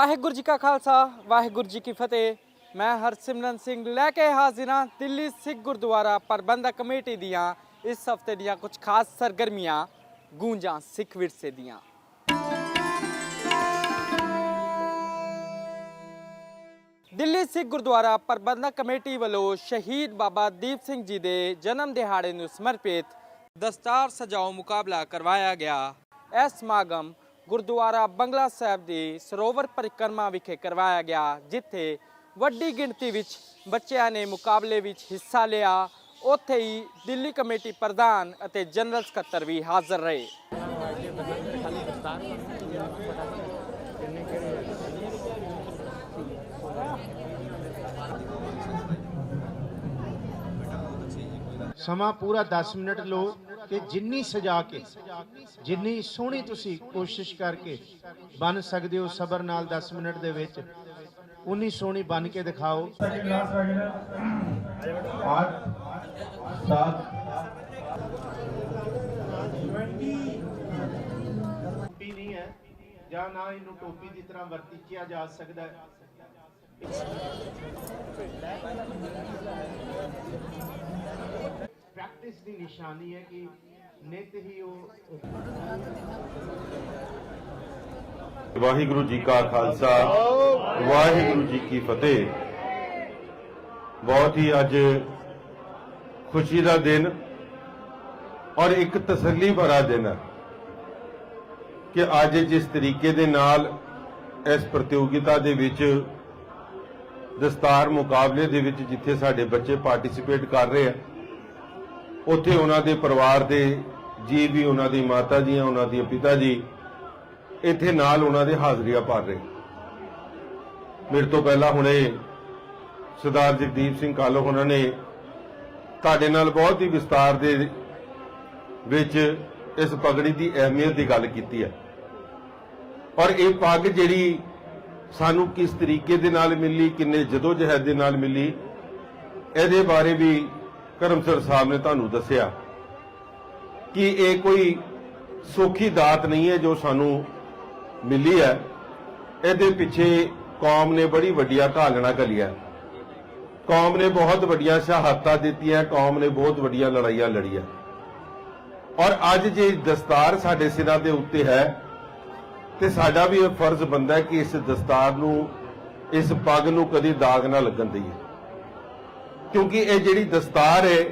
ਵਾਹਿਗੁਰੂ ਜੀ ਕਾ ਖਾਲਸਾ, ਵਾਹਿਗੁਰੂ ਜੀ ਕੀ ਫਤਿਹ। ਮੈਂ ਹਰਸਿਮਰਨ ਸਿੰਘ ਲੈ ਕੇ ਹਾਜ਼ਰ ਹਾਂ ਦਿੱਲੀ ਸਿੱਖ ਗੁਰਦੁਆਰਾ ਪ੍ਰਬੰਧਕ ਕਮੇਟੀ ਦੀਆਂ, ਇਸ ਹਫ਼ਤੇ ਦੀਆਂ ਕੁਝ ਖਾਸ ਸਰਗਰਮੀਆਂ, ਗੂੰਜਾਂ ਸਿੱਖ ਵਿਰਸੇ ਦੀਆਂ। ਦਿੱਲੀ ਸਿੱਖ ਗੁਰਦੁਆਰਾ ਪ੍ਰਬੰਧਕ ਕਮੇਟੀ ਵੱਲੋਂ ਸ਼ਹੀਦ ਬਾਬਾ ਦੀਪ ਸਿੰਘ ਜੀ ਦੇ ਜਨਮ ਦਿਹਾੜੇ ਨੂੰ ਸਮਰਪਿਤ ਦਸਤਾਰ ਸਜਾਓ ਮੁਕਾਬਲਾ ਕਰਵਾਇਆ ਗਿਆ। ਇਹ ਸਮਾਗਮ ਗੁਰਦੁਆਰਾ ਬੰਗਲਾ ਸਾਹਿਬ ਦੀ ਸਰੋਵਰ ਪਰਿਕਰਮਾ ਵਿਖੇ ਕਰਵਾਇਆ ਗਿਆ, ਜਿੱਥੇ ਵੱਡੀ ਗਿਣਤੀ ਵਿੱਚ ਬੱਚਿਆਂ ਨੇ ਮੁਕਾਬਲੇ ਵਿੱਚ ਹਿੱਸਾ ਲਿਆ। ਉੱਥੇ ਹੀ ਦਿੱਲੀ ਕਮੇਟੀ ਪ੍ਰਧਾਨ ਅਤੇ ਜਨਰਲ ਸਕੱਤਰ ਵੀ ਹਾਜ਼ਰ ਰਹੇ। ਸਮਾਂ ਪੂਰਾ 10 ਮਿੰਟ ਲੋ ਕੇ ਜਿੰਨੀ ਸਜਾ ਕੇ ਜਿੰਨੀ ਸੋਹਣੀ ਤੁਸੀਂ ਕੋਸ਼ਿਸ਼ ਕਰਕੇ ਬਣ ਸਕਦੇ ਹੋ ਸਬਰ ਨਾਲ 10 ਮਿੰਟ ਦੇ ਵਿੱਚ ਉਨੀ ਸੋਹਣੀ ਬਣ ਕੇ ਦਿਖਾਓ। ਗਲਾਸ ਜਾਂ ਨਾ ਇਹਨੂੰ ਟੋਪੀ ਦੀ ਤਰ੍ਹਾਂ ਵਰਤੀ ਕੀਤਾ ਜਾ ਸਕਦਾ ਹੈ। ਪ੍ਰੈਕਟਿਸ ਦੀ ਨਿਸ਼ਾਨੀ ਹੈ ਕਿ ਨਿਤ ਹੀ ਉਹ ਵਾਹਿਗੁਰੂ ਜੀ ਕਾ ਖਾਲਸਾ, ਵਾਹਿਗੁਰੂ ਜੀ ਕੀ ਫਤਿਹ। ਬਹੁਤ ਹੀ ਅੱਜ ਖੁਸ਼ੀ ਦਾ ਦਿਨ ਔਰ ਇੱਕ ਤਸੱਲੀ ਭਰਾ ਦਿਨ ਹੈ ਕਿ ਅੱਜ ਜਿਸ ਤਰੀਕੇ ਦੇ ਨਾਲ ਇਸ ਪ੍ਰਤੀਯੋਗਿਤਾ ਦੇ ਵਿੱਚ ਦਸਤਾਰ ਮੁਕਾਬਲੇ ਦੇ ਵਿੱਚ ਜਿੱਥੇ ਸਾਡੇ ਬੱਚੇ ਪਾਰਟਿਸਿਪੇਟ ਕਰ ਰਹੇ ਆ ਉੱਥੇ ਉਹਨਾਂ ਦੇ ਪਰਿਵਾਰ ਦੇ ਜੀ ਵੀ, ਉਹਨਾਂ ਦੀ ਮਾਤਾ ਜੀ, ਉਹਨਾਂ ਦੇ ਪਿਤਾ ਜੀ ਇੱਥੇ ਨਾਲ ਉਹਨਾਂ ਦੇ ਹਾਜ਼ਰੀਆਂ ਭਰ ਰਹੇ। ਮੇਰੇ ਤੋਂ ਪਹਿਲਾਂ ਹੁਣੇ ਸਰਦਾਰ ਜਗਦੀਪ ਸਿੰਘ ਕਾਲੋ ਉਹਨਾਂ ਨੇ ਤੁਹਾਡੇ ਨਾਲ ਬਹੁਤ ਹੀ ਵਿਸਤਾਰ ਦੇ ਵਿੱਚ ਇਸ ਪਗੜੀ ਦੀ ਅਹਿਮੀਅਤ ਦੀ ਗੱਲ ਕੀਤੀ ਹੈ। ਔਰ ਇਹ ਪੱਗ ਜਿਹੜੀ ਸਾਨੂੰ ਕਿਸ ਤਰੀਕੇ ਦੇ ਨਾਲ ਮਿਲੀ, ਕਿੰਨੇ ਜਦੋ ਜਹਿਦ ਦੇ ਨਾਲ ਮਿਲੀ, ਇਹਦੇ ਬਾਰੇ ਵੀ ਕਰਮਸਰ ਸਾਹਿਬ ਨੇ ਤੁਹਾਨੂੰ ਦੱਸਿਆ ਕਿ ਇਹ ਕੋਈ ਸੌਖੀ ਦਾਤ ਨਹੀਂ ਹੈ ਜੋ ਸਾਨੂੰ ਮਿਲੀ ਹੈ। ਇਹਦੇ ਪਿੱਛੇ ਕੌਮ ਨੇ ਬੜੀ ਵੱਡੀਆਂ ਘਾਲਣਾ ਘਲੀਆਂ ਕੌਮ ਨੇ ਬਹੁਤ ਵੱਡੀਆਂ ਸ਼ਹਾਦਤਾਂ ਦਿੱਤੀਆਂ, ਕੌਮ ਨੇ ਬਹੁਤ ਵੱਡੀਆਂ ਲੜਾਈਆਂ ਲੜੀਆਂ। ਔਰ ਅੱਜ ਜੇ ਦਸਤਾਰ ਸਾਡੇ ਸਿਰਾਂ ਦੇ ਉੱਤੇ ਹੈ, ਤੇ ਸਾਡਾ ਵੀ ਇਹ ਫਰਜ਼ ਬੰਦਾ ਕਿ ਇਸ ਦਸਤਾਰ ਨੂੰ, ਇਸ ਪੱਗ ਨੂੰ ਕਦੀ ਦਾਗ ਨਾ ਲੱਗਣ ਦਈਏ। ਕਿਉਂਕਿ ਇਹ ਜਿਹੜੀ ਦਸਤਾਰ ਹੈ,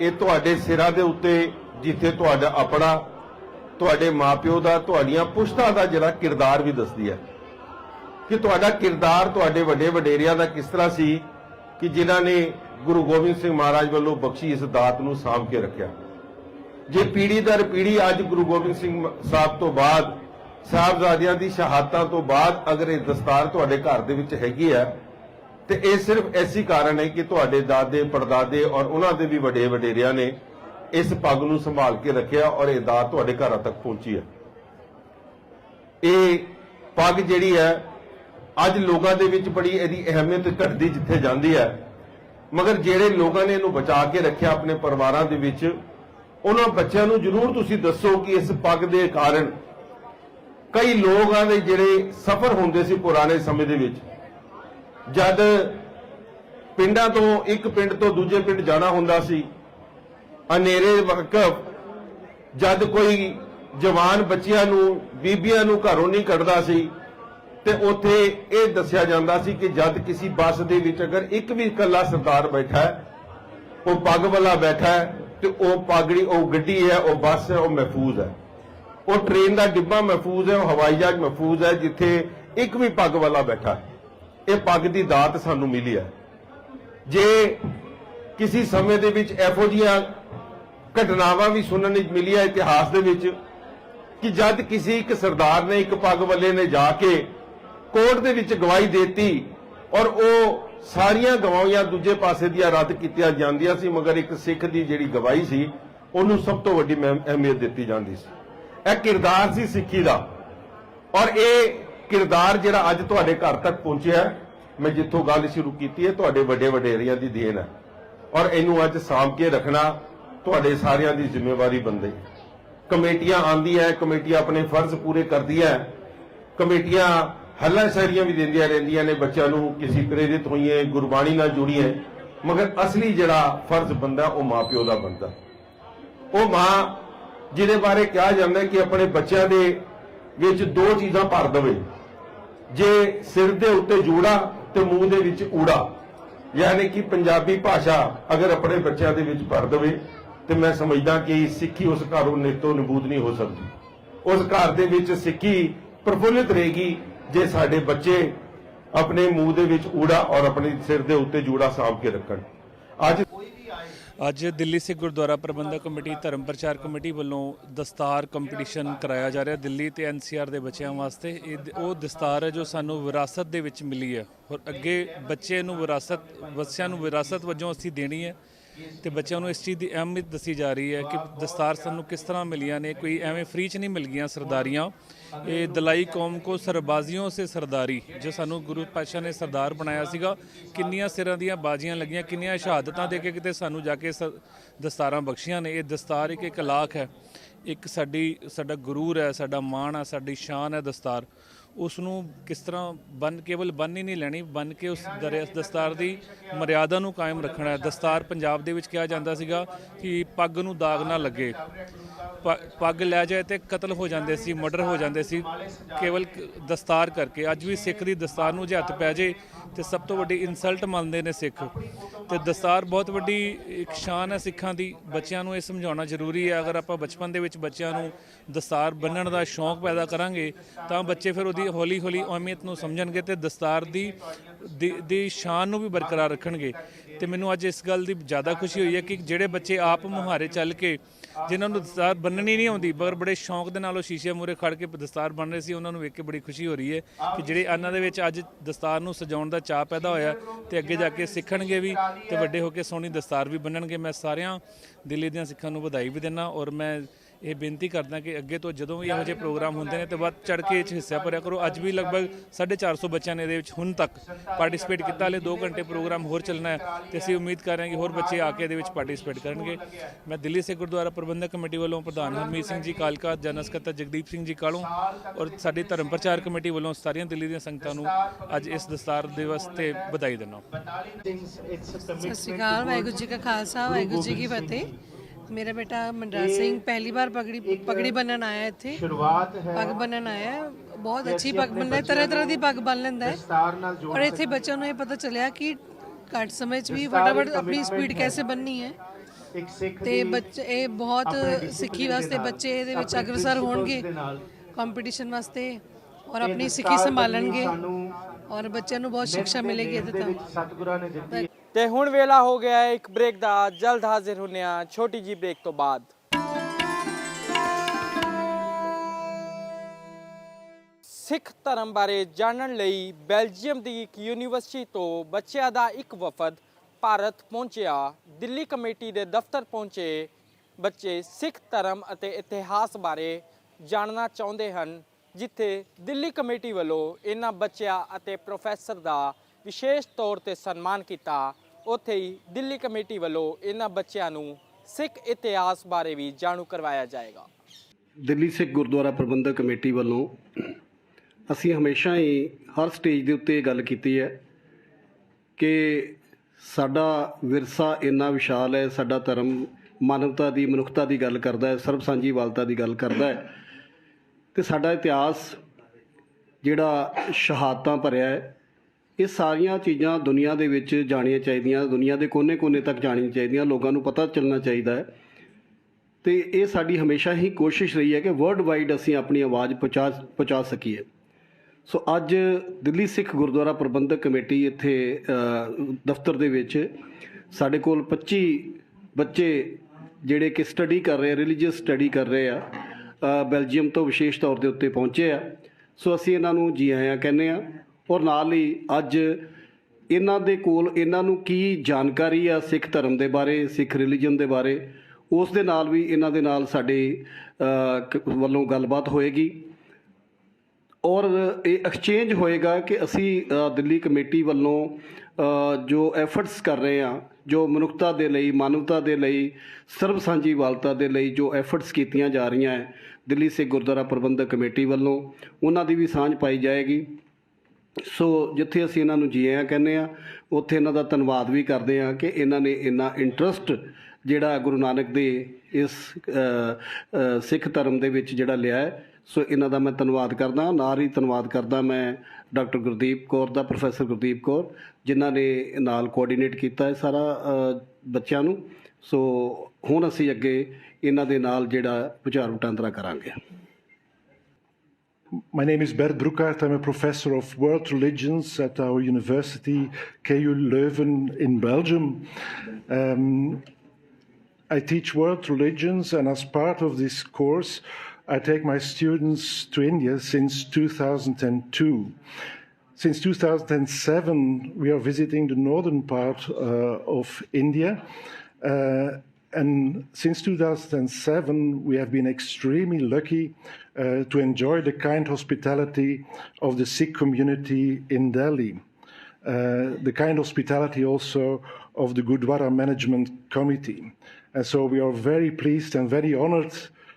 ਇਹ ਤੁਹਾਡੇ ਸਿਰਾਂ ਦੇ ਉੱਤੇ ਜਿੱਥੇ ਤੁਹਾਡਾ ਆਪਣਾ, ਤੁਹਾਡੇ ਮਾਪਿਓ ਦਾ, ਤੁਹਾਡੀਆਂ ਪੁਸ਼ਤਾਂ ਦਾ ਜਿਹੜਾ ਕਿਰਦਾਰ ਵੀ ਦੱਸਦੀ ਹੈ। ਕਿ ਤੁਹਾਡਾ ਕਿਰਦਾਰ ਤੁਹਾਡੇ ਵੱਡੇ ਵਡੇਰਿਆਂ ਦਾ ਕਿਸ ਤਰ੍ਹਾਂ ਸੀ ਕਿ ਜਿਨ੍ਹਾਂ ਨੇ ਗੁਰੂ ਗੋਬਿੰਦ ਸਿੰਘ ਮਹਾਰਾਜ ਵੱਲੋਂ ਬਖਸ਼ੀ ਇਸ ਦਾਤ ਨੂੰ ਸਾਂਭ ਕੇ ਰੱਖਿਆ। ਜੇ ਪੀੜੀ ਦਰ ਪੀੜੀ ਅੱਜ ਗੁਰੂ ਗੋਬਿੰਦ ਸਿੰਘ ਸਾਹਿਬ ਤੋਂ ਬਾਅਦ, ਸਾਹਿਬਜ਼ਾਦਿਆਂ ਦੀ ਸ਼ਹਾਦਤਾਂ ਤੋਂ ਬਾਅਦ ਅਗਰ ਇਹ ਦਸਤਾਰ ਤੁਹਾਡੇ ਘਰ ਦੇ ਵਿੱਚ ਹੈਗੀ ਹੈ ਤੇ ਇਹ ਸਿਰਫ ਐਸੀ ਕਾਰਨ ਹੈ ਕਿ ਤੁਹਾਡੇ ਦਾਦੇ, ਪੜਦਾਦੇ ਔਰ ਉਹਨਾਂ ਦੇ ਵੀ ਵੱਡੇ ਵਡੇਰਿਆਂ ਨੇ ਇਸ ਪੱਗ ਨੂੰ ਸੰਭਾਲ ਕੇ ਰੱਖਿਆ ਔਰ ਇਹ ਦਾਤ ਤੁਹਾਡੇ ਘਰਾਂ ਤੱਕ ਪਹੁੰਚੀ ਹੈ। ਇਹ ਪੱਗ ਜਿਹੜੀ ਹੈ, ਅੱਜ ਲੋਕਾਂ ਦੇ ਵਿੱਚ ਬੜੀ ਇਹਦੀ ਅਹਿਮੀਅਤ ਘਟਦੀ ਜਿੱਥੇ ਜਾਂਦੀ ਹੈ। ਮਗਰ ਜਿਹੜੇ ਲੋਕਾਂ ਨੇ ਇਹਨੂੰ ਬਚਾ ਕੇ ਰੱਖਿਆ ਆਪਣੇ ਪਰਿਵਾਰਾਂ ਦੇ ਵਿੱਚ, ਉਹਨਾਂ ਬੱਚਿਆਂ ਨੂੰ ਜ਼ਰੂਰ ਤੁਸੀਂ ਦੱਸੋ ਕਿ ਇਸ ਪੱਗ ਦੇ ਕਾਰਨ ਕਈ ਲੋਕਾਂ ਦੇ ਜਿਹੜੇ ਸਫ਼ਰ ਹੁੰਦੇ ਸੀ ਪੁਰਾਣੇ ਸਮੇਂ ਦੇ ਵਿੱਚ ਜਦ ਪਿੰਡਾਂ ਤੋਂ ਇੱਕ ਪਿੰਡ ਤੋਂ ਦੂਜੇ ਪਿੰਡ ਜਾਣਾ ਹੁੰਦਾ ਸੀ, ਹਨੇਰੇ ਵਕਤ ਜਦ ਕੋਈ ਜਵਾਨ ਬੱਚਿਆਂ ਨੂੰ, ਬੀਬੀਆਂ ਨੂੰ ਘਰੋਂ ਨਹੀਂ ਕੱਢਦਾ ਸੀ, ਤੇ ਉੱਥੇ ਇਹ ਦੱਸਿਆ ਜਾਂਦਾ ਸੀ ਕਿ ਜਦ ਕਿਸੇ ਬੱਸ ਦੇ ਵਿੱਚ ਅਗਰ ਇੱਕ ਵੀ ਇਕੱਲਾ ਸਰਦਾਰ ਬੈਠਾ ਹੈ, ਉਹ ਪੱਗ ਵਾਲਾ ਬੈਠਾ ਹੈ, ਤੇ ਉਹ ਪਾਗੜੀ ਉਹ ਗੱਡੀ ਹੈ, ਉਹ ਬੱਸ ਹੈ, ਉਹ ਮਹਿਫੂਜ਼ ਹੈ। ਉਹ ਟ੍ਰੇਨ ਦਾ ਡਿੱਬਾ ਮਹਿਫੂਜ਼ ਹੈ, ਉਹ ਹਵਾਈ ਜਹਾਜ਼ ਮਹਿਫੂਜ਼ ਹੈ, ਜਿੱਥੇ ਇੱਕ ਵੀ ਪੱਗ ਵਾਲਾ ਬੈਠਾ ਹੈ। ਇਹ ਪੱਗ ਦੀ ਦਾਤ ਸਾਨੂੰ ਮਿਲੀ ਹੈ। ਜੇ ਕਿਸੇ ਸਮੇਂ ਦੇ ਵਿੱਚ ਇਹੋ ਜਿਹੀਆਂ ਘਟਨਾਵਾਂ ਵੀ ਸੁਣਨ ਨੂੰ ਮਿਲੀਆਂ ਇਤਿਹਾਸ ਦੇ ਵਿੱਚ, ਕਿ ਜਦ ਕਿਸੇ ਇੱਕ ਸਰਦਾਰ ਨੇ ਇੱਕ ਪੱਗ ਵਾਲੇ ਨੇ ਜਾ ਕੇ ਕੋਰਟ ਦੇ ਵਿੱਚ ਗਵਾਹੀ ਦਿੱਤੀ ਔਰ ਉਹ ਸਾਰੀਆਂ ਗਵਾਹੀਆਂ ਦੂਜੇ ਪਾਸੇ ਦੀਆਂ ਰੱਦ ਕੀਤੀਆਂ ਜਾਂਦੀਆਂ ਸੀ, ਮਗਰ ਇੱਕ ਸਿੱਖ ਦੀ ਜਿਹੜੀ ਗਵਾਹੀ ਸੀ, ਉਹਨੂੰ ਸਭ ਤੋਂ ਵੱਡੀ ਅਹਿਮੀਅਤ ਦਿੱਤੀ ਜਾਂਦੀ ਸੀ। ਇਹ ਕਿਰਦਾਰ ਸੀ ਸਿੱਖੀ ਦਾ। ਔਰ ਇਹ ਕਿਰਦਾਰ ਜਿਹੜਾ ਅੱਜ ਤੁਹਾਡੇ ਘਰ ਤੱਕ ਪਹੁੰਚਿਆ ਮੈਂ ਜਿੱਥੋਂ ਗੱਲ ਸ਼ੁਰੂ ਕੀਤੀ ਹੈ, ਤੁਹਾਡੇ ਵੱਡੇ ਵਡੇਰਿਆਂ ਦੀ ਦੇਣ ਹੈ। ਔਰ ਇਹਨੂੰ ਅੱਜ ਸਾਂਭ ਕੇ ਰੱਖਣਾ ਤੁਹਾਡੇ ਸਾਰਿਆਂ ਦੀ ਜ਼ਿੰਮੇਵਾਰੀ ਬਣਦੀ ਕਮੇਟੀਆਂ ਆਂਦੀਆਂ ਕਮੇਟੀਆਂ ਆਪਣੇ ਫਰਜ਼ ਪੂਰੇ ਕਰਦੀਆਂ ਕਮੇਟੀਆਂ ਹੱਲਾ ਸ਼ਹਿਰੀਆਂ ਵੀ ਦਿੰਦੀਆਂ ਰਹਿੰਦੀਆਂ ਨੇ, ਬੱਚਿਆਂ ਨੂੰ ਕਿਸੇ ਪ੍ਰੇਰਿਤ ਹੋਈਏ, ਗੁਰਬਾਣੀ ਨਾਲ ਜੁੜੀਏ। ਮਗਰ ਅਸਲੀ ਜਿਹੜਾ ਫਰਜ਼ ਬੰਦਾ, ਉਹ ਮਾਪਿਓ ਦਾ ਬੰਦਾ। ਉਹ ਮਾਂ ਜਿਹਦੇ ਬਾਰੇ ਕਿਹਾ ਜਾਂਦਾ ਕਿ ਆਪਣੇ ਬੱਚਿਆਂ ਦੇ ਵਿੱਚ ਦੋ ਚੀਜ਼ਾਂ ਭਰ ਦੇਵੇ। ਜੇ ਸਿਰ ਦੇ ਉੱਤੇ ਜੂੜਾ ਤੇ ਮੂੰਹ ਦੇ ਵਿੱਚ ਊੜਾ। ਯਾਨੀ ਕਿ ਪੰਜਾਬੀ ਭਾਸ਼ਾ ਅਗਰ ਆਪਣੇ ਬੱਚਿਆਂ ਦੇ ਵਿੱਚ ਭਰ ਦੇਵੇ, ਤੇ ਮੈਂ ਸਮਝਦਾ ਕਿ ਸਿੱਖੀ ਉਸ ਘਰੋਂ ਨਿਤੋ ਨਬੂਦ ਨਹੀਂ ਹੋ ਸਕਦੀ। ਉਸ ਘਰ ਦੇ ਵਿੱਚ ਸਿੱਖੀ ਪ੍ਰਫੁੱਲਿਤ ਰਹੇਗੀ ਜੇ ਸਾਡੇ ਬੱਚੇ ਆਪਣੇ ਮੂੰਹ ਦੇ ਵਿੱਚ ਊੜਾ ਔਰ ਆਪਣੇ ਸਿਰ ਦੇ ਉੱਤੇ ਜੂੜਾ ਸਾਂਭ ਕੇ ਰੱਖਣ। ਅੱਜ ਅੱਜ ਦਿੱਲੀ ਸਿੱਖ ਗੁਰਦੁਆਰਾ ਪ੍ਰਬੰਧਕ ਕਮੇਟੀ, ਧਰਮ ਪ੍ਰਚਾਰ ਕਮੇਟੀ ਵੱਲੋਂ ਦਸਤਾਰ ਕੰਪੀਟੀਸ਼ਨ ਕਰਾਇਆ ਜਾ ਰਿਹਾ। ਦਿੱਲੀ ਤੇ ਐਨਸੀਆਰ ਦੇ ਬੱਚਿਆਂ ਵਾਸਤੇ ਇਹ ਦ- ਉਹ ਦਸਤਾਰ ਹੈ ਜੋ ਸਾਨੂੰ ਵਿਰਾਸਤ ਦੇ ਵਿੱਚ ਮਿਲੀ ਹੈ। ਔਰ ਅੱਗੇ ਬੱਚੇ ਨੂੰ ਵਿਰਾਸਤ, ਬੱਚਿਆਂ ਨੂੰ ਵਿਰਾਸਤ ਵਜੋਂ ਅਸੀਂ ਦੇਣੀ ਹੈ ਤੇ ਬੱਚਿਆਂ ਨੂੰ ਇਸ ਚੀਜ਼ ਦੀ ਅਹਿਮੀਅਤ ਦੱਸੀ ਜਾ ਰਹੀ ਹੈ ਕਿ ਦਸਤਾਰ ਸਾਨੂੰ ਕਿਸ ਤਰ੍ਹਾਂ ਮਿਲੀਆਂ ਨੇ। ਕੋਈ ਐਵੇਂ ਫ੍ਰੀ ਚ ਨਹੀਂ ਮਿਲ ਗਈਆਂ ਸਰਦਾਰੀਆਂ। ਇਹ ਦਲਾਈ ਕੌਮ ਕੋ ਸਰਬਾਜ਼ੀਆਂ ਸੇ ਸਰਦਾਰੀ, ਜੋ ਸਾਨੂੰ ਗੁਰੂ ਪਾਤਸ਼ਾਹ ਨੇ ਸਰਦਾਰ ਬਣਾਇਆ ਸੀਗਾ। ਕਿੰਨੀਆਂ ਸਿਰਾਂ ਦੀਆਂ ਬਾਜ਼ੀਆਂ ਲੱਗੀਆਂ, ਕਿੰਨੀਆਂ ਸ਼ਹਾਦਤਾਂ ਦੇ ਕੇ ਕਿਤੇ ਸਾਨੂੰ ਜਾ ਕੇ ਸ- ਦਸਤਾਰਾਂ ਬਖਸ਼ੀਆਂ ਨੇ। ਇਹ ਦਸਤਾਰ ਇੱਕ ਇੱਕ ਲਾਖ ਹੈ। ਇੱਕ ਸਾਡੀ, ਸਾਡਾ ਗਰੂਰ ਹੈ, ਸਾਡਾ ਮਾਣ ਹੈ, ਸਾਡੀ ਸ਼ਾਨ ਹੈ ਦਸਤਾਰ। ਉਸ ਨੂੰ ਕਿਸ ਤਰ੍ਹਾਂ ਬੰਨ ਕੇਵਲ ਬੰਨ ਹੀ ਨਹੀਂ ਲੈਣੀ, ਬੰਨ ਕੇ ਉਸ ਦਰਿਆ, ਦਸਤਾਰ ਦੀ ਮਰਿਆਦਾ ਨੂੰ ਕਾਇਮ ਰੱਖਣਾ ਹੈ। ਦਸਤਾਰ ਪੰਜਾਬ ਦੇ ਵਿੱਚ ਕਿਹਾ ਜਾਂਦਾ ਸੀਗਾ ਕਿ ਪੱਗ ਨੂੰ ਦਾਗ ਨਾ ਲੱਗੇ। ਪੱਗ ਲੈ ਜਾਏ ਤੇ ਕਤਲ ਹੋ ਜਾਂਦੇ ਸੀ, ਮਰਡਰ ਹੋ ਜਾਂਦੇ ਸੀ, ਕੇਵਲ ਦਸਤਾਰ ਕਰਕੇ। ਅੱਜ ਵੀ ਸਿੱਖ ਦੀ ਦਸਤਾਰ ਨੂੰ ਜੇ ਹੱਥ ਪੈ ਜੇ ਤੇ ਸਭ ਤੋਂ ਵੱਡੀ ਇਨਸਲਟ ਮੰਨਦੇ ਨੇ ਸਿੱਖ। ਤੇ ਦਸਤਾਰ ਬਹੁਤ ਵੱਡੀ ਇੱਕ ਸ਼ਾਨ ਹੈ ਸਿੱਖਾਂ ਦੀ। ਬੱਚਿਆਂ ਨੂੰ ਇਹ ਸਮਝਾਉਣਾ ਜ਼ਰੂਰੀ ਹੈ। ਅਗਰ ਆਪਾਂ ਬਚਪਨ ਦੇ ਵਿੱਚ ਬੱਚਿਆਂ ਨੂੰ ਦਸਤਾਰ ਬੰਨਣ ਦਾ ਸ਼ੌਂਕ ਪੈਦਾ ਕਰਾਂਗੇ, ਤਾਂ ਬੱਚੇ ਫਿਰ ਉਹਦੀ ਹੌਲੀ ਹੌਲੀ ਅਹਿਮੀਅਤ ਨੂੰ ਸਮਝਣਗੇ ਤੇ ਦਸਤਾਰ ਦੀ, ਦੀ- ਸ਼ਾਨ ਨੂੰ ਵੀ ਬਰਕਰਾਰ ਰੱਖਣਗੇ। ਤੇ ਮੈਨੂੰ ਅੱਜ ਇਸ ਗੱਲ ਦੀ ਜ਼ਿਆਦਾ ਖੁਸ਼ੀ ਹੋਈ ਹੈ ਕਿ ਜਿਹੜੇ ਬੱਚੇ ਆਪ ਮੁਹਾਰੇ ਚੱਲ ਕੇ ਜਿਨ੍ਹਾਂ ਨੂੰ ਦਸਤਾਰ ਬੰਨਣੀ ਨਹੀਂ ਆਉਂਦੀ ਪਰ ਬੜੇ ਸ਼ੌਂਕ ਦੇ ਨਾਲ ਉਹ ਸ਼ੀਸ਼ੇ ਮੂਰੇ ਖੜ ਕੇ ਦਸਤਾਰ ਬੰਨ ਰਹੇ ਸੀ, ਉਹਨਾਂ ਨੂੰ ਵੇਖ ਕੇ ਬੜੀ ਖੁਸ਼ੀ ਹੋ ਰਹੀ ਹੈ ਕਿ ਜਿਹੜੇ ਇਹਨਾਂ ਦੇ ਵਿੱਚ ਅੱਜ ਦਸਤਾਰ ਨੂੰ ਸਜਾਉਣ ਦਾ ਚਾਅ ਪੈਦਾ ਹੋਇਆ ਤੇ ਅੱਗੇ ਜਾ ਕੇ ਸਿੱਖਣਗੇ ਵੀ ਤੇ ਵੱਡੇ ਹੋ ਕੇ ਸੋਹਣੀ ਦਸਤਾਰ ਵੀ ਬੰਨਣਗੇ। ਮੈਂ ਸਾਰਿਆਂ, ਦਿੱਲੀ ਦੀਆਂ ਸਿੱਖਾਂ ਨੂੰ ਵਧਾਈ ਵੀ ਦਿੰਦਾ ਔਰ ਮੈਂ ਇਹ ਬੇਨਤੀ ਕਰਦਾ ਕਿ ਅੱਗੇ ਤੋਂ ਜਦੋਂ ਵੀ ਇਹੋ ਜਿਹੇ ਪ੍ਰੋਗਰਾਮ ਹੁੰਦੇ ਨੇ ਤੇ ਵੱਧ ਚੜ ਕੇ ਇਹ ਹਿੱਸਾ ਭਰਿਆ ਕਰੋ। ਅੱਜ ਵੀ ਲਗਭਗ 450 ਬੱਚਿਆਂ ਨੇ ਇਹਦੇ ਵਿੱਚ ਹੁਣ ਤੱਕ ਪਾਰਟਿਸਿਪੇਟ ਕੀਤਾ। ਹਲੇ 2 ਘੰਟੇ ਪ੍ਰੋਗਰਾਮ ਹੋਰ ਚੱਲਣਾ ਹੈ ਤੇ ਅਸੀਂ ਉਮੀਦ ਕਰ ਰਹੇ ਹਾਂ ਕਿ ਹੋਰ ਬੱਚੇ ਆ ਕੇ ਇਹਦੇ ਵਿੱਚ ਪਾਰਟਿਸਿਪੇਟ ਕਰਨਗੇ। ਮੈਂ ਦਿੱਲੀ ਸਿੱਖ ਗੁਰਦੁਆਰਾ ਪ੍ਰਬੰਧਕ ਕਮੇਟੀ ਵੱਲੋਂ ਪ੍ਰਧਾਨ ਹਰਮੀਤ ਸਿੰਘ ਜੀ, ਕਾਲਕਾ ਜਨਰਲ ਸਕੱਤਰ ਜਗਦੀਪ ਸਿੰਘ ਜੀ ਕਾਲੋਂ ਔਰ ਸਾਡੀ ਧਰਮ ਪ੍ਰਚਾਰ ਕਮੇਟੀ ਵੱਲੋਂ ਸਾਰੀਆਂ ਦਿੱਲੀ ਦੀਆਂ ਸੰਗਤਾਂ ਨੂੰ ਅੱਜ ਇਸ ਦਸਤਾਰ ਦਿਵਸ ਤੇ ਵਧਾਈ ਦਿੰਦਾ ਸਤਿ ਸ਼੍ਰੀ ਅਕਾਲ, ਵਾਹਿਗੁਰੂ ਜੀ ਕਾ ਖਾਲਸਾ, ਵਾਹਿਗੁਰੂ ਜੀ ਕੀ ਫਤਿਹ। ਮੇਰਾ ਬੇਟਾ ਮਨਰਾਜ ਸਿੰਘ ਪਹਿਲੀ ਵਾਰ ਪਗੜੀ ਪਗੜੀ ਬੰਨਣ ਆਇਆ ਇੱਥੇ। ਸ਼ੁਰੂਆਤ ਹੈ ਪੱਗ ਬੰਨਣ ਆਇਆ। ਬਹੁਤ ਅੱਛੀ ਪੱਗ ਬੰਨਦਾ ਹੈ ਤਰ੍ਹਾਂ ਤਰ੍ਹਾਂ ਦੀ ਪੱਗ ਬੰਨ ਲੈਂਦਾ ਹੈ। ਔਰ ਇੱਥੇ ਬੱਚਿਆਂ ਨੂੰ ਇਹ ਪਤਾ ਚੱਲਿਆ ਕਿ ਘੱਟ ਸਮੇਂ 'ਚ ਵੀ ਫਟਾਫਟ ਆਪਣੀ ਸਪੀਡ ਕੈਸੇ ਬੰਨਣੀ ਹੈ। ਤੇ ਬੱਚੇ ਇਹ ਬਹੁਤ ਸਿੱਖੀ ਵਾਸਤੇ ਬੱਚੇ ਇਹਦੇ ਵਿੱਚ ਅਗਰਸਰ ਹੋਣਗੇ। ਕੰਪੀਟੀਸ਼ਨ ਵਾਸਤੇ ਔਰ ਆਪਣੀ ਸਿੱਖੀ ਸੰਭਾਲਣਗੇ। ਔਰ ਬੱਚਿਆਂ ਨੂੰ ਬਹੁਤ ਸਿੱਖਿਆ ਮਿਲੇਗੀ ਇਹਦੇ ਤੋਂ। ਸਤਿਗੁਰਾਂ ਨੇ ਦਿੱਤੀ ਤੇ ਹੁਣ ਵੇਲਾ ਹੋ ਗਿਆ ਹੈ ਇੱਕ ਬ੍ਰੇਕ ਦਾ। ਜਲਦ ਹਾਜ਼ਰ ਹੁੰਨੇ ਆ ਛੋਟੀ ਜੀ ਬ੍ਰੇਕ ਤੋਂ ਬਾਅਦ। ਸਿੱਖ ਧਰਮ ਬਾਰੇ ਜਾਣਨ ਲਈ ਬੈਲਜੀਅਮ ਦੀ ਇੱਕ ਯੂਨੀਵਰਸਿਟੀ ਤੋਂ ਬੱਚਿਆਂ ਦਾ ਇੱਕ ਵਫਦ ਭਾਰਤ ਪਹੁੰਚਿਆ। ਦਿੱਲੀ ਕਮੇਟੀ ਦੇ ਦਫ਼ਤਰ ਪਹੁੰਚੇ। ਬੱਚੇ ਸਿੱਖ ਧਰਮ ਅਤੇ ਇਤਿਹਾਸ ਬਾਰੇ ਜਾਣਨਾ ਚਾਹੁੰਦੇ ਹਨ, ਜਿੱਥੇ ਦਿੱਲੀ ਕਮੇਟੀ ਵੱਲੋਂ ਇਹਨਾਂ ਬੱਚਿਆਂ ਅਤੇ ਪ੍ਰੋਫੈਸਰ ਦਾ ਵਿਸ਼ੇਸ਼ ਤੌਰ ਤੇ ਸਨਮਾਨ ਕੀਤਾ ਉੱਥੇ ਹੀ ਦਿੱਲੀ ਕਮੇਟੀ ਵੱਲੋਂ ਇਹਨਾਂ ਬੱਚਿਆਂ ਨੂੰ ਸਿੱਖ ਇਤਿਹਾਸ ਬਾਰੇ ਵੀ ਜਾਣੂ ਕਰਵਾਇਆ ਜਾਏਗਾ। ਦਿੱਲੀ ਸਿੱਖ ਗੁਰਦੁਆਰਾ ਪ੍ਰਬੰਧਕ ਕਮੇਟੀ ਵੱਲੋਂ ਅਸੀਂ ਹਮੇਸ਼ਾ ਹੀ ਹਰ ਸਟੇਜ ਦੇ ਉੱਤੇ ਇਹ ਗੱਲ ਕੀਤੀ ਹੈ ਕਿ ਸਾਡਾ ਵਿਰਸਾ ਇੰਨਾ ਵਿਸ਼ਾਲ ਹੈ, ਸਾਡਾ ਧਰਮ ਮਾਨਵਤਾ ਦੀ, ਮਨੁੱਖਤਾ ਦੀ ਗੱਲ ਕਰਦਾ ਹੈ, ਸਰਬ ਸਾਂਝੀਵਾਲਤਾ ਦੀ ਗੱਲ ਕਰਦਾ ਹੈ। ਤੇ ਸਾਡਾ ਇਤਿਹਾਸ ਜਿਹੜਾ ਸ਼ਹਾਦਤਾਂ ਭਰਿਆ ਹੈ ਇਹ ਸਾਰੀਆਂ ਚੀਜ਼ਾਂ ਦੁਨੀਆ ਦੇ ਵਿੱਚ ਜਾਣੀਆਂ ਚਾਹੀਦੀਆਂ, ਦੁਨੀਆ ਦੇ ਕੋਨੇ-ਕੋਨੇ ਤੱਕ ਜਾਣੀਆਂ ਚਾਹੀਦੀਆਂ, ਲੋਕਾਂ ਨੂੰ ਪਤਾ ਚੱਲਣਾ ਚਾਹੀਦਾ ਹੈ। ਤੇ ਇਹ ਸਾਡੀ ਹਮੇਸ਼ਾ ਹੀ ਕੋਸ਼ਿਸ਼ ਰਹੀ ਹੈ ਕਿ ਵਰਲਡ ਵਾਈਡ ਅਸੀਂ ਆਪਣੀ ਆਵਾਜ਼ ਪਹੁੰਚਾ ਪਹੁੰਚਾ ਸਕੀਏ। ਸੋ ਅੱਜ ਦਿੱਲੀ ਸਿੱਖ ਗੁਰਦੁਆਰਾ ਪ੍ਰਬੰਧਕ ਕਮੇਟੀ ਇੱਥੇ ਦਫ਼ਤਰ ਦੇ ਵਿੱਚ ਸਾਡੇ ਕੋਲ 25 ਬੱਚੇ ਜਿਹੜੇ ਕਿ ਸਟੱਡੀ ਕਰ ਰਹੇ ਰਿਲੀਜੀਅਸ ਸਟੱਡੀ ਕਰ ਰਹੇ ਆ ਬੈਲਜੀਅਮ ਤੋਂ ਵਿਸ਼ੇਸ਼ ਤੌਰ ਦੇ ਉੱਤੇ ਪਹੁੰਚੇ ਆ। ਸੋ ਅਸੀਂ ਇਹਨਾਂ ਨੂੰ ਜੀ ਆਇਆਂ, ਕਹਿੰਦੇ ਆ ਔਰ ਨਾਲ ਹੀ ਅੱਜ ਇਹਨਾਂ ਦੇ ਕੋਲ ਇਹਨਾਂ ਨੂੰ ਕੀ ਜਾਣਕਾਰੀ ਆ ਸਿੱਖ ਧਰਮ ਦੇ ਬਾਰੇ, ਸਿੱਖ ਰਿਲੀਜਨ ਦੇ ਬਾਰੇ, ਉਸ ਦੇ ਨਾਲ ਵੀ ਇਹਨਾਂ ਦੇ ਨਾਲ ਸਾਡੇ ਵੱਲੋਂ ਗੱਲਬਾਤ ਹੋਏਗੀ। ਔਰ ਇਹ ਐਕਸਚੇਂਜ ਹੋਏਗਾ ਕਿ ਅਸੀਂ ਦਿੱਲੀ ਕਮੇਟੀ ਵੱਲੋਂ ਜੋ ਐਫਰਟਸ ਕਰ ਰਹੇ ਹਾਂ ਜੋ ਮਨੁੱਖਤਾ ਦੇ ਲਈ, ਮਾਨਵਤਾ ਦੇ ਲਈ ਸਰਬ ਸਾਂਝੀਵਾਲਤਾ ਦੇ ਲਈ ਜੋ ਐਫਰਟਸ ਕੀਤੀਆਂ ਜਾ ਰਹੀਆਂ ਹੈ, ਦਿੱਲੀ ਸਿੱਖ ਗੁਰਦੁਆਰਾ ਪ੍ਰਬੰਧਕ ਕਮੇਟੀ ਵੱਲੋਂ, ਉਹਨਾਂ ਦੀ ਵੀ ਸਾਂਝ ਪਾਈ ਜਾਏਗੀ। ਸੋ ਜਿੱਥੇ ਅਸੀਂ ਇਹਨਾਂ ਨੂੰ ਜੀ ਆਇਆਂ ਕਹਿੰਦੇ ਆ, ਉੱਥੇ ਇਹਨਾਂ ਦਾ ਧੰਨਵਾਦ ਵੀ ਕਰਦੇ ਆ ਕਿ ਇਹਨਾਂ ਨੇ ਇੰਨਾ ਇੰਟਰਸਟ ਜਿਹੜਾ ਗੁਰੂ ਨਾਨਕ ਦੇ ਇਸ ਸਿੱਖ ਧਰਮ ਦੇ ਵਿੱਚ ਜਿਹੜਾ ਲਿਆ ਹੈ, ਸੋ ਇਹਨਾਂ ਦਾ ਮੈਂ ਧੰਨਵਾਦ ਕਰਦਾ, ਨਾਲ ਹੀ ਧੰਨਵਾਦ ਕਰਦਾ ਮੈਂ ਡਾਕਟਰ ਗੁਰਦੀਪ ਕੌਰ ਦਾ, ਪ੍ਰੋਫੈਸਰ ਗੁਰਦੀਪ ਕੌਰ, ਜਿਨ੍ਹਾਂ ਨੇ ਨਾਲ ਕੋਆਰਡੀਨੇਟ ਕੀਤਾ ਹੈ ਸਾਰਾ ਬੱਚਿਆਂ ਨੂੰ। ਸੋ ਹੁਣ ਅਸੀਂ ਅੱਗੇ ਇਹਨਾਂ ਦੇ ਨਾਲ ਜਿਹੜਾ ਵਿਚਾਰ ਵਟਾਂਦਰਾ ਕਰਾਂਗੇ। My name is Bert Broekhaert. I'm a professor of world religions at our university, KU Leuven in Belgium. Um, I teach world religions, and as part of this course, I take my students to India since 2002. Since 2007, we are visiting the northern part uh, of India. Uh, and since 2007, we have been extremely lucky uh, to enjoy the kind hospitality of the Sikh community in Delhi. Uh, the kind hospitality also of the Gurdwara Management Committee. And so we are very pleased and very honored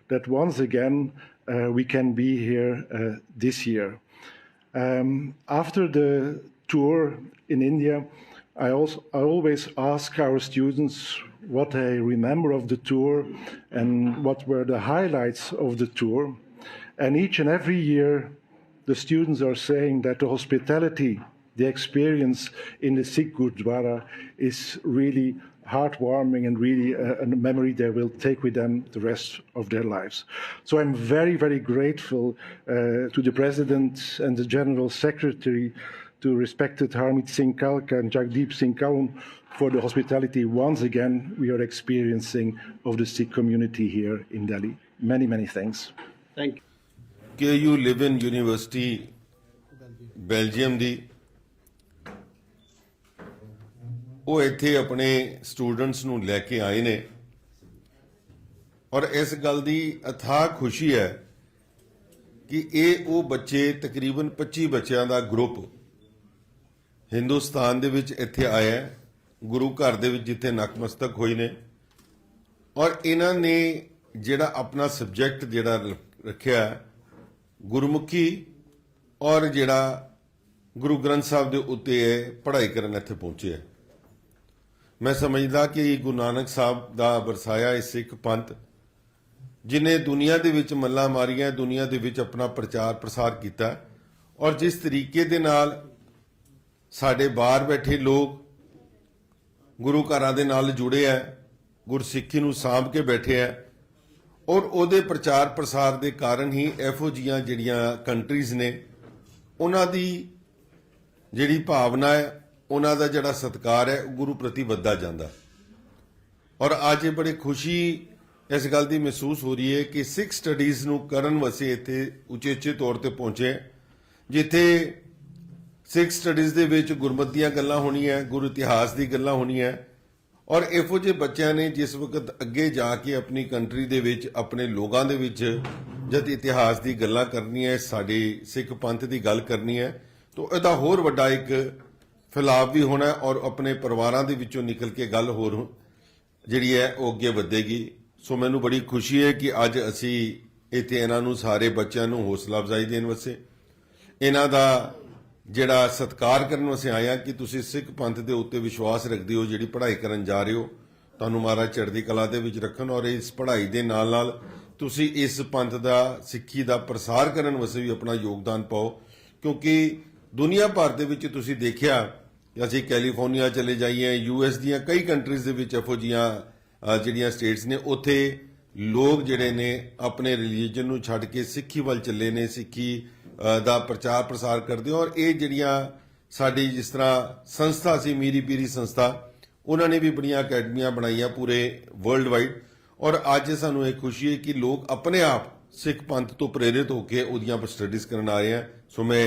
that once again uh, we can be here uh, this year. Um, after the tour in India, I, also, I always ask our students what I remember of the tour and what were the highlights of the tour. And each and every year, the students are saying that the hospitality, the experience in the Sikh Gurdwara is really heartwarming and really a, a memory they will take with them the rest of their lives. So I'm very, very grateful uh, to the President and the General Secretary, to respected Harmeet Singh Kalka and Jagdeep Singh Kaun for the hospitality once again we are experiencing of the Sikh community here in Delhi. Many, many thanks. K U Leuven university Belgium ਦੀ ਉਹ ਇੱਥੇ ਆਪਣੇ students ਨੂੰ ਲੈ ਕੇ ਆਏ ਨੇ ਔਰ ਇਸ ਗੱਲ ਦੀ ਅਥਾਹ ਖੁਸ਼ੀ ਹੈ ਕਿ ਇਹ ਉਹ ਬੱਚੇ ਤਕਰੀਬਨ 25 ਬੱਚਿਆਂ ਦਾ ਗਰੁੱਪ ਹਿੰਦੁਸਤਾਨ ਦੇ ਵਿੱਚ ਇੱਥੇ ਆਇਆ ਹੈ, ਗੁਰੂ ਘਰ ਦੇ ਵਿੱਚ ਜਿੱਥੇ ਨਕਮਸਤਕ ਹੋਏ ਨੇ। ਔਰ ਇਹਨਾਂ ਨੇ ਜਿਹੜਾ ਆਪਣਾ ਸਬਜੈਕਟ ਜਿਹੜਾ ਰ- ਰੱਖਿਆ ਗੁਰਮੁਖੀ ਔਰ ਜਿਹੜਾ ਗੁਰੂ ਗ੍ਰੰਥ ਸਾਹਿਬ ਦੇ ਉੱਤੇ ਇਹ ਪੜ੍ਹਾਈ ਕਰਨ ਇੱਥੇ ਪਹੁੰਚੇ ਮੈਂ ਸਮਝਦਾ ਕਿ ਗੁਰੂ ਨਾਨਕ ਸਾਹਿਬ ਦਾ ਵਰਸਾਇਆ ਇਹ ਸਿੱਖ ਪੰਥ, ਜਿਨੇ ਦੁਨੀਆ ਦੇ ਵਿੱਚ ਮੱਲਾ ਮਾਰੀਆਂ, ਦੁਨੀਆ ਦੇ ਵਿੱਚ ਆਪਣਾ ਪ੍ਰਚਾਰ ਪ੍ਰਸਾਰ ਕੀਤਾ ਔਰ ਜਿਸ ਤਰੀਕੇ ਦੇ ਨਾਲ ਸਾਡੇ ਬਾਹਰ ਬੈਠੇ ਲੋਕ ਗੁਰੂ ਘਰਾਂ ਦੇ ਨਾਲ ਜੁੜੇ ਆ ਗੁਰਸਿੱਖੀ ਨੂੰ ਸਾਂਭ ਕੇ ਬੈਠੇ ਆ ਔਰ ਉਹਦੇ ਪ੍ਰਚਾਰ ਪ੍ਰਸਾਰ ਦੇ ਕਾਰਨ ਹੀ ਇਹੋ ਜੀਆਂ ਜਿਹੜੀਆਂ ਕੰਟਰੀਜ਼ ਨੇ, ਉਹਨਾਂ ਦੀ ਜਿਹੜੀ ਭਾਵਨਾ ਹੈ ਉਹਨਾਂ ਦਾ ਜਿਹੜਾ ਸਤਕਾਰ ਹੈ ਉਹ ਗੁਰੂ ਪ੍ਰਤੀ ਵੱਧਦਾ ਜਾਂਦਾ। ਔਰ ਅੱਜ ਇਹ ਬੜੀ ਖੁਸ਼ੀ ਇਸ ਗੱਲ ਦੀ ਮਹਿਸੂਸ ਹੋ ਰਹੀ ਹੈ ਕਿ ਸਿੱਖ ਸਟੱਡੀਜ਼ ਨੂੰ ਕਰਨ ਵਸੇ ਇੱਥੇ ਉਚੇਚੇ ਤੌਰ ਤੇ ਪਹੁੰਚੇ, ਜਿੱਥੇ ਸਿੱਖ ਸਟੱਡੀਜ਼ ਦੇ ਵਿੱਚ ਗੁਰਮਤਿ ਦੀਆਂ ਗੱਲਾਂ ਹੋਣੀਆਂ, ਗੁਰੂ ਇਤਿਹਾਸ ਦੀ ਗੱਲਾਂ ਹੋਣੀਆਂ। ਔਰ ਇਹੋ ਜਿਹੇ ਬੱਚਿਆਂ ਨੇ ਜਿਸ ਵਕਤ ਅੱਗੇ ਜਾ ਕੇ ਆਪਣੀ ਕੰਟਰੀ ਦੇ ਵਿੱਚ, ਆਪਣੇ ਲੋਕਾਂ ਦੇ ਵਿੱਚ ਜਦ ਇਤਿਹਾਸ ਦੀ ਗੱਲਾਂ ਕਰਨੀਆਂ ਹੈ ਸਾਡੇ ਸਿੱਖ ਪੰਥ ਦੀ ਗੱਲ ਕਰਨੀ ਹੈ, ਤਾਂ ਇਹਦਾ ਹੋਰ ਵੱਡਾ ਇੱਕ ਫੈਲਾਵ ਵੀ ਹੋਣਾ ਔਰ ਆਪਣੇ ਪਰਿਵਾਰਾਂ ਦੇ ਵਿੱਚੋਂ ਨਿਕਲ ਕੇ ਗੱਲ ਹੋਰ ਜਿਹੜੀ ਹੈ ਉਹ ਅੱਗੇ ਵਧੇਗੀ। ਸੋ ਮੈਨੂੰ ਬੜੀ ਖੁਸ਼ੀ ਹੈ ਕਿ ਅੱਜ ਅਸੀਂ ਇੱਥੇ ਇਹਨਾਂ ਨੂੰ, ਸਾਰੇ ਬੱਚਿਆਂ ਨੂੰ ਹੌਸਲਾ ਅਫਜ਼ਾਈ ਦੇਣ ਵਾਸਤੇ, ਇਹਨਾਂ ਦਾ ਜਿਹੜਾ ਸਤਿਕਾਰ ਕਰਨ ਵਾਸਤੇ ਆਇਆ ਕਿ ਤੁਸੀਂ ਸਿੱਖ ਪੰਥ ਦੇ ਉੱਤੇ ਵਿਸ਼ਵਾਸ ਰੱਖਦੇ ਹੋ, ਜਿਹੜੀ ਪੜ੍ਹਾਈ ਕਰਨ ਜਾ ਰਹੇ ਹੋ, ਤੁਹਾਨੂੰ ਮਹਾਰਾਜ ਚੜ੍ਹਦੀ ਕਲਾ ਦੇ ਵਿੱਚ ਰੱਖਣ ਔਰ ਇਸ ਪੜ੍ਹਾਈ ਦੇ ਨਾਲ ਨਾਲ ਤੁਸੀਂ ਇਸ ਪੰਥ ਦਾ, ਸਿੱਖੀ ਦਾ ਪ੍ਰਸਾਰ ਕਰਨ ਵਾਸਤੇ ਵੀ ਆਪਣਾ ਯੋਗਦਾਨ ਪਾਓ। ਕਿਉਂਕਿ ਦੁਨੀਆ ਭਰ ਦੇ ਵਿੱਚ ਤੁਸੀਂ ਦੇਖਿਆ, ਅਸੀਂ ਕੈਲੀਫੋਰਨੀਆ ਚਲੇ ਜਾਈਏ ਯੂਐਸ ਦੀਆਂ ਕਈ ਕੰਟਰੀਜ਼ ਦੇ ਵਿੱਚ ਇਹੋ ਜੀਆਂ ਜਿਹੜੀਆਂ ਸਟੇਟਸ ਨੇ, ਉੱਥੇ ਲੋਕ ਜਿਹੜੇ ਨੇ ਆਪਣੇ ਰਿਲੀਜਨ ਨੂੰ ਛੱਡ ਕੇ ਸਿੱਖੀ ਵੱਲ ਚੱਲੇ ਨੇ, ਸਿੱਖੀ ਦਾ ਪ੍ਰਚਾਰ ਪ੍ਰਸਾਰ ਕਰਦੇ ਹੋ ਔਰ ਇਹ ਜਿਹੜੀਆਂ ਸਾਡੀ ਜਿਸ ਤਰ੍ਹਾਂ ਸੰਸਥਾ ਸੀ, ਮੀਰੀ ਪੀਰੀ ਸੰਸਥਾ, ਉਹਨਾਂ ਨੇ ਵੀ ਬੜੀਆਂ ਅਕੈਡਮੀਆਂ ਬਣਾਈਆਂ ਪੂਰੇ ਵਰਲਡ ਵਾਈਡ ਔਰ ਅੱਜ ਸਾਨੂੰ ਇਹ ਖੁਸ਼ੀ ਹੈ ਕਿ ਲੋਕ ਆਪਣੇ ਆਪ ਸਿੱਖ ਪੰਥ ਤੋਂ ਪ੍ਰੇਰਿਤ ਹੋ ਕੇ ਉਹਦੀਆਂ ਸਟੱਡੀਜ਼ ਕਰਨ ਆ ਰਹੇ ਆ ਸੋ ਮੈਂ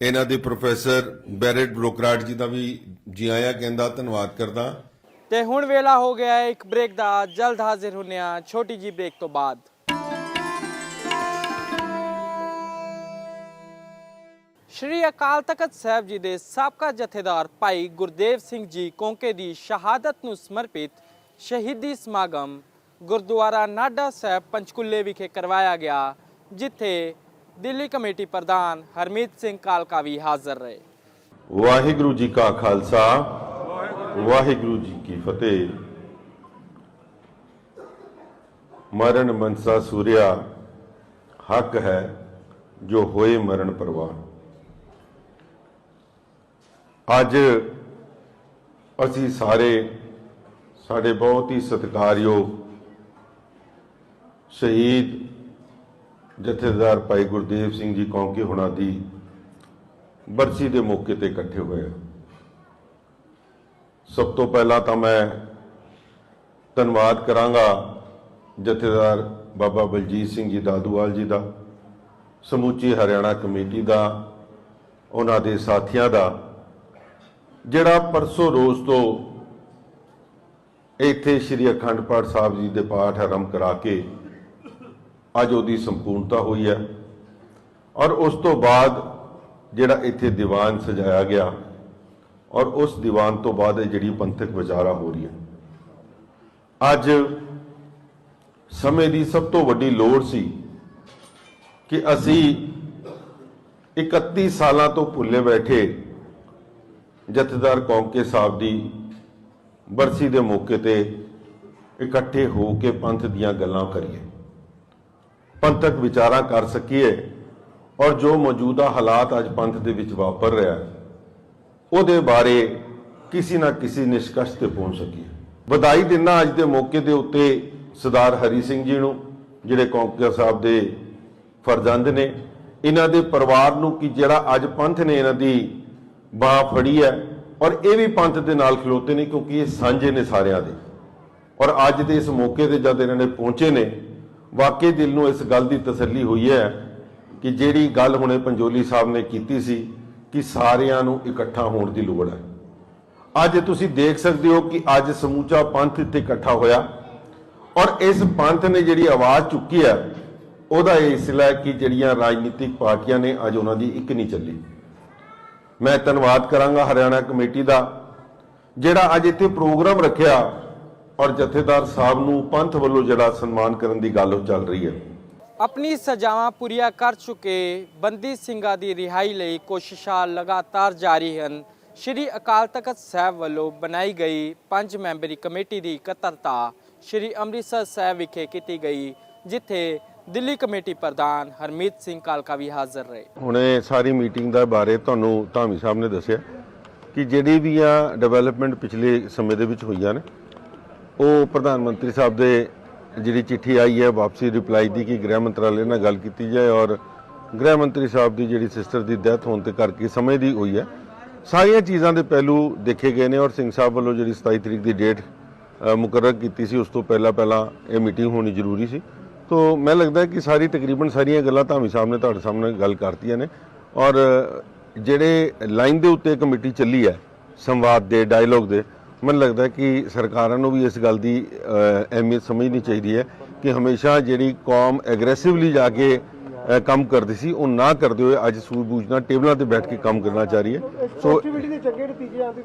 ਇਹਨਾਂ ਦੇ ਪ੍ਰੋਫੈਸਰ ਬੈਰਟ ਬ੍ਰੋਕਰਾਟ ਜੀ ਦਾ ਵੀ ਜੀ ਆਇਆਂ ਕਹਿੰਦਾ, ਧੰਨਵਾਦ ਕਰਦਾ। ਤੇ ਹੁਣ ਵੇਲਾ ਹੋ ਗਿਆ ਹੈ ਇੱਕ ਬ੍ਰੇਕ ਦਾ। ਜਲਦ ਹਾਜ਼ਰ ਹੁੰਨੇ ਆ ਛੋਟੀ ਜੀ ਬ੍ਰੇਕ ਤੋਂ ਬਾਅਦ। ਸ਼੍ਰੀ ਅਕਾਲ ਤਖਤ ਸਾਹਿਬ ਜੀ ਦੇ ਸਾਬਕਾ ਜਥੇਦਾਰ ਭਾਈ ਗੁਰਦੇਵ ਸਿੰਘ ਜੀ ਕੌਂਕੇ ਦੀ ਸ਼ਹਾਦਤ ਨੂੰ ਸਮਰਪਿਤ ਸ਼ਹੀਦੀ ਸਮਾਗਮ ਗੁਰਦੁਆਰਾ ਨਾਡਾ ਸਾਹਿਬ ਪੰਚਕੁੱਲੇ ਵਿਖੇ ਕਰਵਾਇਆ ਗਿਆ, ਜਿੱਥੇ ਦਿੱਲੀ ਕਮੇਟੀ ਪ੍ਰਧਾਨ ਹਰਮੀਤ ਸਿੰਘ ਕਾਲਕਾ ਵੀ ਹਾਜ਼ਰ ਰਹੇ। ਵਾਹਿਗੁਰੂ ਜੀ ਕਾ ਖਾਲਸਾ, ਵਾਹਿਗੁਰੂ ਜੀ ਕੀ ਫਤਿਹ। ਮਰਨ ਮਨਸਾ ਸੂਰਿਆ, ਹੱਕ ਹੈ ਜੋ ਹੋਏ ਮਰਨ ਪਰਵਾਹ। ਅੱਜ ਅਸੀਂ ਸਾਰੇ, ਸਾਡੇ ਬਹੁਤ ਹੀ ਸਤਿਕਾਰਯੋਗ ਸ਼ਹੀਦ ਜਥੇਦਾਰ ਭਾਈ ਗੁਰਦੇਵ ਸਿੰਘ ਜੀ ਕੌਂਕੇ ਹੁਣਾਂ ਦੀ ਬਰਸੀ ਦੇ ਮੌਕੇ ਤੇ ਇਕੱਠੇ ਹੋਏ ਹਾਂ। ਸਭ ਤੋਂ ਪਹਿਲਾਂ ਤਾਂ ਮੈਂ ਧੰਨਵਾਦ ਕਰਾਂਗਾ ਜਥੇਦਾਰ ਬਾਬਾ ਬਲਜੀਤ ਸਿੰਘ ਜੀ ਦਾਦੂਵਾਲ ਜੀ ਦਾ, ਸਮੁੱਚੀ ਹਰਿਆਣਾ ਕਮੇਟੀ ਦਾ, ਉਹਨਾਂ ਦੇ ਸਾਥੀਆਂ ਦਾ ਜਿਹੜਾ ਪਰਸੋਂ ਰੋਜ਼ ਤੋਂ ਇੱਥੇ ਸ੍ਰੀ ਅਖੰਡ ਪਾਠ ਸਾਹਿਬ ਜੀ ਦੇ ਪਾਠ ਆਰੰਭ ਕਰਾ ਕੇ ਅੱਜ ਉਹਦੀ ਸੰਪੂਰਨਤਾ ਹੋਈ ਹੈ ਔਰ ਉਸ ਤੋਂ ਬਾਅਦ ਜਿਹੜਾ ਇੱਥੇ ਦੀਵਾਨ ਸਜਾਇਆ ਗਿਆ ਔਰ ਉਸ ਦੀਵਾਨ ਤੋਂ ਬਾਅਦ ਇਹ ਜਿਹੜੀ ਪੰਥਕ ਵਿਚਾਰਾ ਹੋ ਰਹੀ ਹੈ ਅੱਜ ਸਮੇਂ ਦੀ ਸਭ ਤੋਂ ਵੱਡੀ ਲੋੜ ਸੀ ਕਿ ਅਸੀਂ 31 ਸਾਲਾਂ ਤੋਂ ਭੁੱਲੇ ਬੈਠੇ ਜਥੇਦਾਰ ਕੌਂਕੇ ਸਾਹਿਬ ਦੀ ਬਰਸੀ ਦੇ ਮੌਕੇ ਤੇ ਇਕੱਠੇ ਹੋ ਕੇ ਪੰਥ ਦੀਆਂ ਗੱਲਾਂ ਕਰੀਏ। ਪੰਥਕ ਵਿਚਾਰਾਂ ਕਰ ਸਕੀਏ ਔਰ ਜੋ ਮੌਜੂਦਾ ਹਾਲਾਤ ਅੱਜ ਪੰਥ ਦੇ ਵਿੱਚ ਵਾਪਰ ਰਿਹਾ ਉਹਦੇ ਬਾਰੇ ਕਿਸੇ ਨਾ ਕਿਸੇ ਨਿਸ਼ਕਸ਼ ਤੇ ਪਹੁੰਚ ਸਕੀਏ। ਵਧਾਈ ਦਿੰਦਾ ਅੱਜ ਦੇ ਮੌਕੇ ਦੇ ਉੱਤੇ ਸਰਦਾਰ ਹਰੀ ਸਿੰਘ ਜੀ ਨੂੰ, ਜਿਹੜੇ ਕੌਂਕਰ ਸਾਹਿਬ ਦੇ ਫਰਜ਼ੰਦ ਨੇ। ਇਹਨਾਂ ਦੇ ਪਰਿਵਾਰ ਨੂੰ ਕਿ ਜਿਹੜਾ ਅੱਜ ਪੰਥ ਨੇ ਇਹਨਾਂ ਦੀ ਬਾਹ ਫੜੀ ਹੈ ਔਰ ਇਹ ਵੀ ਪੰਥ ਦੇ ਨਾਲ ਖਲੋਤੇ ਨੇ ਕਿਉਂਕਿ ਇਹ ਸਾਂਝੇ ਨੇ ਸਾਰਿਆਂ ਦੇ। ਔਰ ਅੱਜ ਦੇ ਇਸ ਮੌਕੇ ਤੇ ਜਦ ਇਹਨਾਂ ਨੇ ਪਹੁੰਚੇ ਨੇ, ਵਾਕਈ ਦਿਲ ਨੂੰ ਇਸ ਗੱਲ ਦੀ ਤਸੱਲੀ ਹੋਈ ਹੈ ਕਿ ਜਿਹੜੀ ਗੱਲ ਹੁਣੇ ਪੰਜੋਲੀ ਸਾਹਿਬ ਨੇ ਕੀਤੀ ਸੀ ਕਿ ਸਾਰਿਆਂ ਨੂੰ ਇਕੱਠਾ ਹੋਣ ਦੀ ਲੋੜ ਹੈ। ਅੱਜ ਤੁਸੀਂ ਦੇਖ ਸਕਦੇ ਹੋ ਕਿ ਅੱਜ ਸਮੂਚਾ ਪੰਥ ਇੱਥੇ ਇਕੱਠਾ ਹੋਇਆ ਔਰ ਇਸ ਪੰਥ ਨੇ ਜਿਹੜੀ ਆਵਾਜ਼ ਚੁੱਕੀ ਹੈ, ਉਹਦਾ ਇਹ ਇਸਲਾ ਕਿ ਜਿਹੜੀਆਂ ਰਾਜਨੀਤਿਕ ਪਾਰਟੀਆਂ ਨੇ ਅੱਜ ਉਹਨਾਂ ਦੀ ਇੱਕ ਨਹੀਂ ਚੱਲੀ। ਮੈਂ ਧੰਨਵਾਦ ਕਰਾਂਗਾ ਹਰਿਆਣਾ ਕਮੇਟੀ ਦਾ, ਜਿਹੜਾ ਅੱਜ ਇੱਥੇ ਪ੍ਰੋਗਰਾਮ ਰੱਖਿਆ ਔਰ ਜਥੇਦਾਰ ਸਾਹਿਬ ਨੂੰ ਪੰਥ ਵੱਲੋਂ ਜਿਹੜਾ ਸਨਮਾਨ ਕਰਨ ਦੀ ਗੱਲ ਚੱਲ ਰਹੀ ਹੈ। ਆਪਣੀ ਸਜ਼ਾਵਾਂ ਪੂਰੀਆਂ ਕਰ ਚੁੱਕੇ ਬੰਦੀ ਸਿੰਘਾਂ ਦੀ ਰਿਹਾਈ ਲਈ ਕੋਸ਼ਿਸ਼ਾਂ ਲਗਾਤਾਰ ਜਾਰੀ ਹਨ। ਸ਼੍ਰੀ ਅਕਾਲ ਤਖਤ ਸਾਹਿਬ ਵੱਲੋਂ ਬਣਾਈ ਗਈ ਪੰਜ ਮੈਂਬਰੀ ਕਮੇਟੀ ਦੀ ਇਕੱਤਰਤਾ ਸ਼੍ਰੀ ਅੰਮ੍ਰਿਤਸਰ ਸਾਹਿਬ ਵਿਖੇ ਕੀਤੀ ਗਈ, ਜਿੱਥੇ ਦਿੱਲੀ ਕਮੇਟੀ ਪ੍ਰਧਾਨ ਹਰਮੀਤ ਸਿੰਘ ਕਾਲਕਾ ਵੀ ਹਾਜ਼ਰ ਰਹੇ। ਹੁਣੇ ਸਾਰੀ ਮੀਟਿੰਗ ਦਾ ਬਾਰੇ ਤੁਹਾਨੂੰ ਧਾਮੀ ਸਾਹਿਬ ਨੇ ਦੱਸਿਆ ਕਿ ਜਿਹੜੀ ਵੀ ਆ ਡਿਵੈਲਪਮੈਂਟ ਪਿਛਲੇ ਸਮੇਂ ਦੇ ਵਿੱਚ ਹੋਈਆਂ ਨੇ ਉਹ ਪ੍ਰਧਾਨ ਮੰਤਰੀ ਸਾਹਿਬ ਦੇ ਜਿਹੜੀ ਚਿੱਠੀ ਆਈ ਹੈ ਵਾਪਸੀ ਰਿਪਲਾਈ ਦੀ ਕਿ ਗ੍ਰਹਿ ਮੰਤਰਾਲੇ ਨਾਲ ਗੱਲ ਕੀਤੀ ਜਾਏ ਔਰ ਗ੍ਰਹਿ ਮੰਤਰੀ ਸਾਹਿਬ ਦੀ ਜਿਹੜੀ ਸਿਸਟਰ ਦੀ ਡੈਥ ਹੋਣ ਤੇ ਕਰਕੇ ਸਮੇਂ ਦੀ ਹੋਈ ਹੈ। ਸਾਰੀਆਂ ਚੀਜ਼ਾਂ ਦੇ ਪਹਿਲੂ ਦੇਖੇ ਗਏ ਨੇ ਔਰ ਸਿੰਘ ਸਾਹਿਬ ਵੱਲੋਂ ਜਿਹੜੀ 27 ਤਰੀਕ ਦੀ ਡੇਟ ਅ, ਮੁਕਰਰ ਕੀਤੀ ਸੀ ਉਸ ਤੋਂ ਪਹਿਲਾਂ ਪਹਿਲਾਂ ਇਹ ਮੀਟਿੰਗ ਹੋਣੀ ਜ਼ਰੂਰੀ ਸੀ। ਤੋਂ ਮੈਂ ਲੱਗਦਾ ਕਿ ਸਾਰੀ ਤਕਰੀਬਨ ਸਾਰੀਆਂ ਗੱਲਾਂ ਧਾਮੀ ਸਾਹਿਬ ਨੇ ਤੁਹਾਡੇ ਸਾਹਮਣੇ ਗੱਲ ਕਰਤੀਆਂ ਨੇ ਔਰ ਜਿਹੜੇ ਲਾਈਨ ਦੇ ਉੱਤੇ ਕਮੇਟੀ ਚੱਲੀ ਹੈ ਸੰਵਾਦ ਦੇ ਡਾਇਲੋਗ ਦੇ ਮੈਨੂੰ ਲੱਗਦਾ ਕਿ ਸਰਕਾਰਾਂ ਨੂੰ ਵੀ ਇਸ ਗੱਲ ਦੀ ਅਹਿਮੀਅਤ ਸਮਝਣੀ ਚਾਹੀਦੀ ਹੈ ਕਿ ਹਮੇਸ਼ਾ ਜਿਹੜੀ ਕੌਮ ਐਗਰੈਸਿਵਲੀ ਜਾ ਕੇ ਕੰਮ ਕਰਦੀ ਸੀ ਉਹ ਨਾ ਕਰਦੇ ਹੋਏ ਅੱਜ ਸੂਝ-ਬੂਝ ਨਾਲ ਟੇਬਲਾਂ ਤੇ ਬੈਠ ਕੇ ਕੰਮ ਕਰਨਾ ਚਾਹ ਰਹੀ ਹੈ। ਸੋ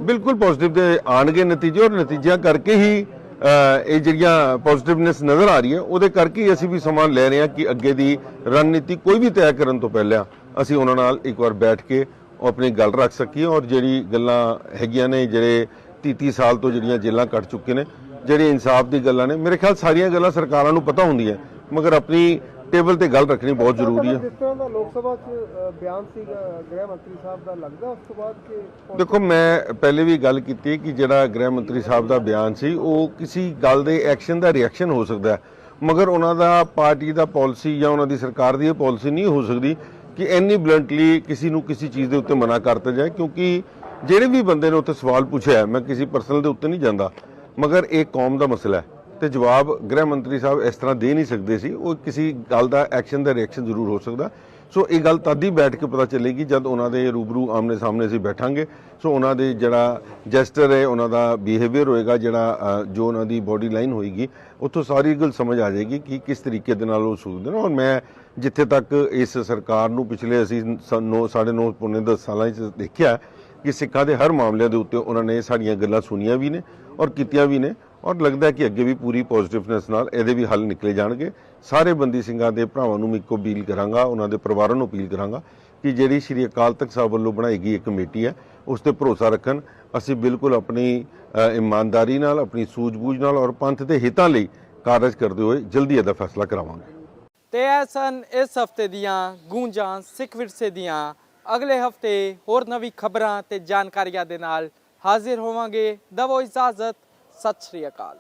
ਬਿਲਕੁਲ ਪੋਜ਼ਿਟਿਵ ਦੇ ਆਣਗੇ ਨਤੀਜੇ ਔਰ ਨਤੀਜਿਆਂ ਕਰਕੇ ਹੀ ਇਹ ਜਿਹੜੀਆਂ ਪੋਜ਼ਿਟਿਵਨੈਸ ਨਜ਼ਰ ਆ ਰਹੀ ਹੈ ਉਹਦੇ ਕਰਕੇ ਹੀ ਅਸੀਂ ਵੀ ਸਮਾਂ ਲੈ ਰਹੇ ਹਾਂ ਕਿ ਅੱਗੇ ਦੀ ਰਣਨੀਤੀ ਕੋਈ ਵੀ ਤੈਅ ਕਰਨ ਤੋਂ ਪਹਿਲਾਂ ਅਸੀਂ ਉਹਨਾਂ ਨਾਲ ਇੱਕ ਵਾਰ ਬੈਠ ਕੇ ਉਹ ਆਪਣੀ ਗੱਲ ਰੱਖ ਸਕੀਏ ਔਰ ਜਿਹੜੀ ਗੱਲਾਂ ਹੈਗੀਆਂ ਨੇ, ਜਿਹੜੇ 33 ਸਾਲ ਤੋਂ ਜਿਹੜੀਆਂ ਜੇਲ੍ਹਾਂ ਕੱਟ ਚੁੱਕੇ ਨੇ, ਜਿਹੜੇ ਇਨਸਾਫ ਦੀ ਗੱਲਾਂ ਨੇ, ਮੇਰੇ ਖਿਆਲ ਸਾਰੀਆਂ ਗੱਲਾਂ ਸਰਕਾਰਾਂ ਨੂੰ ਪਤਾ ਹੁੰਦੀਆਂ, ਮਗਰ ਆਪਣੀ ਟੇਬਲ ਤੇ ਗੱਲ ਰੱਖਣੀ ਬਹੁਤ ਜ਼ਰੂਰੀ ਹੈ ਜਿਸ ਤਰ੍ਹਾਂ ਦਾ ਲੋਕ ਸਭਾ 'ਚ ਬਿਆਨ ਸੀਗਾ ਗ੍ਰਹਿ ਮੰਤਰੀ ਸਾਹਿਬ ਦਾ ਲੱਗਦਾ ਉਸ ਤੋਂ ਬਾਅਦ ਕਿ ਦੇਖੋ ਮੈਂ ਪਹਿਲੇ ਵੀ ਗੱਲ ਕੀਤੀ ਕਿ ਜਿਹੜਾ ਗ੍ਰਹਿ ਮੰਤਰੀ ਸਾਹਿਬ ਦਾ ਬਿਆਨ ਸੀ ਉਹ ਕਿਸੇ ਗੱਲ ਦੇ ਐਕਸ਼ਨ ਦਾ ਰਿਐਕਸ਼ਨ ਹੋ ਸਕਦਾ ਮਗਰ ਉਹਨਾਂ ਦਾ ਪਾਰਟੀ ਦਾ ਪਾਲਿਸੀ ਜਾਂ ਉਹਨਾਂ ਦੀ ਸਰਕਾਰ ਦੀ ਇਹ ਪਾਲਿਸੀ ਨਹੀਂ ਹੋ ਸਕਦੀ ਕਿ ਇੰਨੀ ਬਲੰਟਲੀ ਕਿਸੇ ਨੂੰ ਕਿਸੇ ਚੀਜ਼ ਦੇ ਉੱਤੇ ਮਨਾ ਕਰਤਾ ਜਾਏ ਕਿਉਂਕਿ ਜਿਹੜੇ ਵੀ ਬੰਦੇ ਨੇ ਉੱਤੇ ਸਵਾਲ ਪੁੱਛਿਆ ਮੈਂ ਕਿਸੇ ਪਰਸਨਲ ਦੇ ਉੱਤੇ ਨਹੀਂ ਜਾਂਦਾ। ਮਗਰ ਇਹ ਕੌਮ ਦਾ ਮਸਲਾ ਹੈ। ਤੇ ਜਵਾਬ ਗ੍ਰਹਿ ਮੰਤਰੀ ਸਾਹਿਬ ਇਸ ਤਰ੍ਹਾਂ ਦੇ ਨਹੀਂ ਸਕਦੇ ਸੀ। ਉਹ ਕਿਸੇ ਗੱਲ ਦਾ ਐਕਸ਼ਨ ਦਾ ਰਿਐਕਸ਼ਨ ਜ਼ਰੂਰ ਹੋ ਸਕਦਾ। ਸੋ ਇਹ ਗੱਲ ਤਦ ਹੀ ਬੈਠ ਕੇ ਪਤਾ ਚੱਲੇਗੀ ਜਦ ਉਹਨਾਂ ਦੇ ਰੂਬਰੂ ਆਮਨੇ ਸਾਹਮਣੇ ਅਸੀਂ ਬੈਠਾਂਗੇ। ਸੋ ਉਹਨਾਂ ਦੇ ਜਿਹੜਾ ਜੈਸਟਰ ਹੈ, ਉਹਨਾਂ ਦਾ ਬਿਹੇਵੀਅਰ ਹੋਏਗਾ, ਜਿਹੜਾ ਜੋ ਉਹਨਾਂ ਦੀ ਬੋਡੀ ਲਾਈਨ ਹੋਏਗੀ, ਉੱਥੋਂ ਸਾਰੀ ਗੱਲ ਸਮਝ ਆ ਜਾਏਗੀ ਕਿ ਕਿਸ ਤਰੀਕੇ ਦੇ ਨਾਲ ਉਹ ਸੂਝਦੇ ਨੇ। ਔਰ ਮੈਂ ਜਿੱਥੇ ਤੱਕ ਇਸ ਸਰਕਾਰ ਨੂੰ ਪਿਛਲੇ ਅਸੀਂ 9 9.5 ਪੌਣੇ 10 ਸਾਲਾਂ 'ਚ ਦੇਖਿਆ ਕਿ ਸਿੱਖਾਂ ਦੇ ਹਰ ਮਾਮਲਿਆਂ ਦੇ ਉੱਤੇ ਉਹਨਾਂ ਨੇ ਸਾਡੀਆਂ ਗੱਲਾਂ ਸੁਣੀਆਂ ਵੀ ਨੇ ਔਰ ਕੀਤੀਆਂ ਵੀ ਨੇ। ਔਰ ਲੱਗਦਾ ਕਿ ਅੱਗੇ ਵੀ ਪੂਰੀ ਪੋਜ਼ਿਟਿਵਨੈਸ ਨਾਲ ਇਹਦੇ ਵੀ ਹੱਲ ਨਿਕਲੇ ਜਾਣਗੇ। ਸਾਰੇ ਬੰਦੀ ਸਿੰਘਾਂ ਦੇ ਭਰਾਵਾਂ ਨੂੰ ਮੈਂ ਇੱਕੋ ਅਪੀਲ ਕਰਾਂਗਾ, ਉਹਨਾਂ ਦੇ ਪਰਿਵਾਰਾਂ ਨੂੰ ਅਪੀਲ ਕਰਾਂਗਾ ਕਿ ਜਿਹੜੀ ਸ਼੍ਰੀ ਅਕਾਲ ਤਖਤ ਸਾਹਿਬ ਵੱਲੋਂ ਬਣਾਈ ਗਈ ਇੱਕ ਕਮੇਟੀ ਹੈ, ਉਸ ਤੇ ਭਰੋਸਾ ਰੱਖਣ। ਅਸੀਂ ਬਿਲਕੁਲ ਆਪਣੀ ਇਮਾਨਦਾਰੀ ਨਾਲ, ਆਪਣੀ ਸੂਝ-ਬੂਝ ਨਾਲ ਔਰ ਪੰਥ ਦੇ ਹਿੱਤਾਂ ਲਈ ਕਾਰਜ ਕਰਦੇ ਹੋਏ ਜਲਦੀ ਇਹਦਾ ਫੈਸਲਾ ਕਰਾਵਾਂਗੇ। ਤੇ ਇਹ ਸਨ ਇਸ ਹਫ਼ਤੇ ਦੀਆਂ ਗੂੰਜਾਂ ਸਿੱਖ ਵਿਰਸੇ ਦੀਆਂ। ਅਗਲੇ ਹਫ਼ਤੇ ਹੋਰ ਨਵੀਂ ਖਬਰਾਂ ਤੇ ਜਾਣਕਾਰੀਆਂ ਦੇ ਨਾਲ ਹਾਜ਼ਰ ਹੋਵਾਂਗੇ। ਦਵੋ ਇਜਾਜ਼ਤ। ਸਤਿ ਸ਼੍ਰੀ ਅਕਾਲ।